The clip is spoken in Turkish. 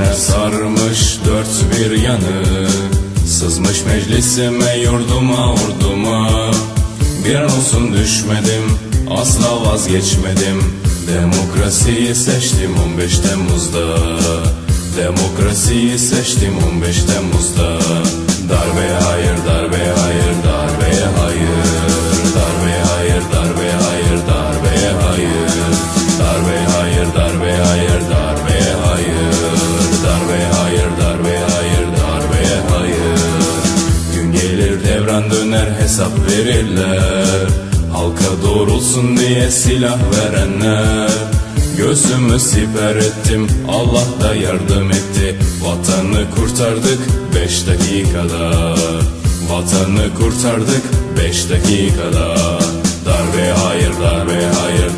Fitne sarmış dört bir yanı. Sızmış meclisime yurduma urduma Bir an olsun düşmedim asla vazgeçmedim. Demokrasiyi seçtim 15 Temmuz'da. Demokrasiyi seçtim 15 Temmuz'da Devran döner hesap verirler. Halka doğrulsun diye silah verenler. Göğsümü siper ettim Allah da yardım etti. Vatanı kurtardık beş dakikada. Vatanı kurtardık beş dakikada. Darbe hayır darbe hayır